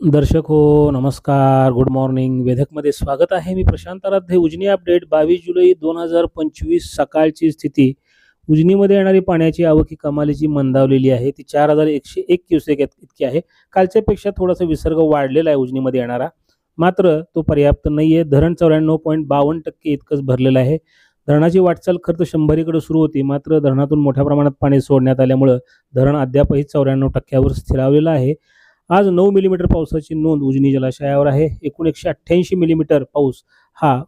दर्शक हो नमस्कार. गुड मॉर्निंग वेधकमध्ये स्वागत आहे मी प्रशांत आराध्य. उजनी अपडेट बावीस जुलै दोन हजार पंचवीस सकाळची स्थिती. उजनीमध्ये येणारी पाण्याची आवक ही कमालीची मंदावलेली आहे. ती चार हजार एकशे एक क्युसेक इतकी आहे. कालच्यापेक्षा थोडासा विसर्ग वाढलेला आहे उजनीमध्ये येणारा. मात्र तो पर्याप्त नाही आहे धरण चौऱ्याण्णव पॉईंट बावन्न टक्के इतकंच भरलेलं आहे. धरणाची वाटचाल खर्च तर शंभरीकडे सुरू होती. मात्र धरणातून मोठ्या प्रमाणात पाणी सोडण्यात आल्यामुळं धरण अद्यापही चौऱ्याण्णव टक्क्यावर स्थिरावलेलं आहे. आज नऊ मिलीमीटर पावसाची नोंद उजनी जलाशयावर आहे. एकूण एकशे अठ्ठ्याऐंशी मिलीमीटर पाऊस हा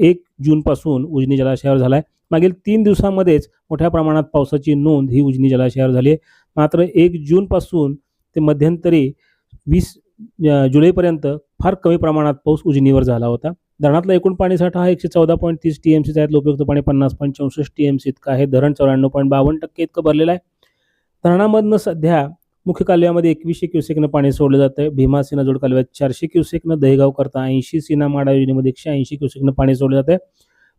एक जूनपासून उजनी जलाशयावर झाला आहे मागील तीन दिवसामध्येच मोठ्या प्रमाणात पावसाची नोंद ही उजनी जलाशयावर झाली आहे. मात्र एक जूनपासून ते मध्यंतरी वीस जुलैपर्यंत फार कमी प्रमाणात पाऊस उजनीवर झाला होता. धरणातला एकूण पाणीसाठा हा एकशे चौदा पॉईंट तीस टी एम सीचा आहे. उपयुक्त पाणी पन्नास पॉईंट चौसष्ट टी एम सी इतका आहे. धरण चौऱ्याण्णव पॉईंट बावन्न टक्के इतकं भरलेलं आहे. धरणामधनं सध्या मुख्य कालव्यामध्ये एकवीसशे क्युसेकनं पाणी सोडलं जातं आहे भीमा सीना जोड कालव्यात चारशे क्युसेकनं दहेगाव करता ऐंशी सीना माडा योजनेमध्ये एकशे ऐंशी क्युसेकनं पाणी सोडलं जातं आहे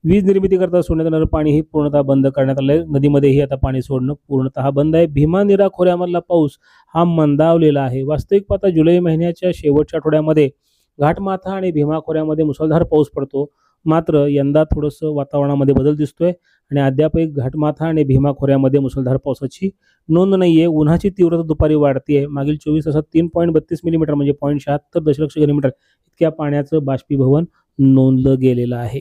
वीज निर्मिती करता सोडण्यात येणारं पाणी हे पूर्णतः बंद करण्यात आलं आहे नदीमध्येही आता पाणी सोडणं पूर्णतः बंद आहे. भीमा निरा खोऱ्यामधला पाऊस हा मंदावलेला आहे. वास्तविक पाहता जुलै महिन्याच्या शेवटच्या आठवड्यामध्ये घाटमाथा आणि भीमा खोऱ्यामध्ये मुसळधार पाऊस पडतो. मात्र यंदा थोडंसं वातावरणामध्ये बदल दिसतोय आणि अद्यापही घाटमाथा आणि भीमा खोऱ्यामध्ये मुसळधार पावसाची नोंद नाही आहे उन्हाची तीव्रता दुपारी वाढती आहे मागील चोवीस तासात तीन पॉईंट बत्तीस मिलीमीटर म्हणजे पॉईंट शहात्तर दशलक्ष किलोमीटर इतक्या पाण्याचं बाष्पीभवन नोंदलं गेलेलं आहे.